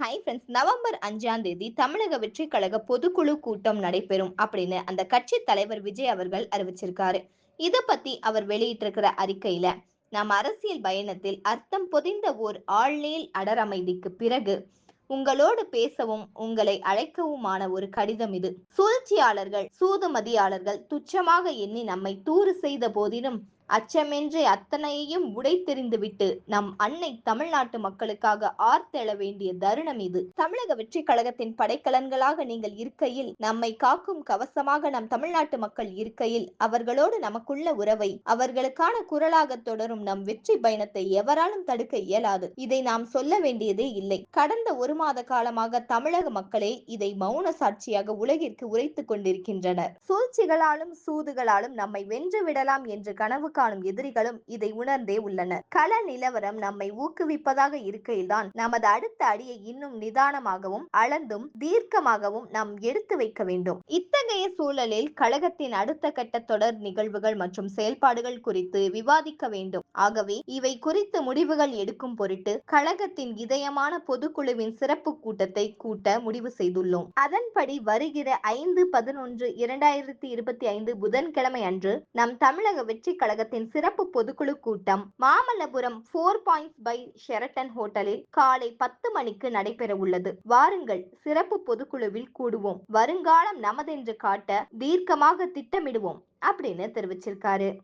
Hi friends November அஞ்சாம் தேதி தமிழக வெற்றி கழக பொதுக்குழு கூட்டம் நடைபெறும் அப்படின்னு அந்த கட்சி தலைவர் விஜய் அவர்கள் அறிவிச்சிருக்காரு. இதை பத்தி அவர் வெளியிட்டிருக்கிற அறிக்கையில நம் அரசியல் பயணத்தில் அர்த்தம் பொதிந்த ஓர் ஆழ்நீள் அடரமைதிக்கு பிறகு உங்களோடு பேசவும் உங்களை அழைக்கவுமான ஒரு கடிதம் இது. சூழ்ச்சியாளர்கள் சூதுமதியாளர்கள் துச்சமாக எண்ணி நம்மை தூறு செய்த போதிலும் அச்சமின்றி அத்தனையையும் உடைத்தெறிந்துவிட்டு நம் அன்னை தமிழ்நாட்டு மக்களுக்காக ஆர்த்தெழ வேண்டிய தருணம் இது. தமிழக வெற்றி கழகத்தின் படைக்கலன்களாக நீங்கள் இருக்கையில் நம்மை காக்கும் கவசமாக நம் தமிழ்நாட்டு மக்கள் இருக்கையில் அவர்களோடு நமக்குள்ள உறவை அவர்களுக்கான குரலாக தொடரும் நம் வெற்றி பயணத்தை எவராலும் தடுக்க இயலாது. இதை நாம் சொல்ல வேண்டியதே இல்லை. கடந்த ஒரு மாத காலமாக தமிழக மக்களே இதை மௌன சாட்சியாக உலகிற்கு உரைத்துக் கொண்டிருக்கின்றனர். சூழ்ச்சிகளாலும் சூதுகளாலும் நம்மை வென்று விடலாம் என்று கனவு காணும் எதிரிகளும் இதை உணர்ந்தே உள்ளனர். கள நிலவரம் நம்மை ஊக்குவிப்பதாக இருக்கையில்தான் நமது அடுத்த அடியை இன்னும் நிதானமாகவும் அளந்தும் தீர்க்கமாகவும் நாம் எடுத்து வைக்க வேண்டும். இத்தகைய சூழலில் கழகத்தின் அடுத்த கட்ட தொடர் நிகழ்வுகள் மற்றும் செயல்பாடுகள் குறித்து விவாதிக்க வேண்டும். ஆகவே இவை குறித்து முடிவுகள் எடுக்கும் பொருட்டு கழகத்தின் இதயமான பொதுக்குழுவின் சிறப்பு கூட்டத்தை கூட்ட முடிவு செய்துள்ளோம். அதன்படி வருகிற ஐந்து பதினொன்று இரண்டாயிரத்தி இருபத்தி ஐந்து புதன்கிழமை அன்று நம் தமிழக வெற்றி கழகத்தின் சிறப்பு பொதுக்குழு கூட்டம் Mamallapuram four points by Sheraton ஹோட்டலில் காலை பத்து மணிக்கு நடைபெற உள்ளது. வாருங்கள் சிறப்பு பொதுக்குழுவில் கூடுவோம். வருங்காலம் நமதென்று காட்ட தீர்க்கமாக திட்டமிடுவோம் அப்படின்னு தெரிவிச்சிருக்காரு.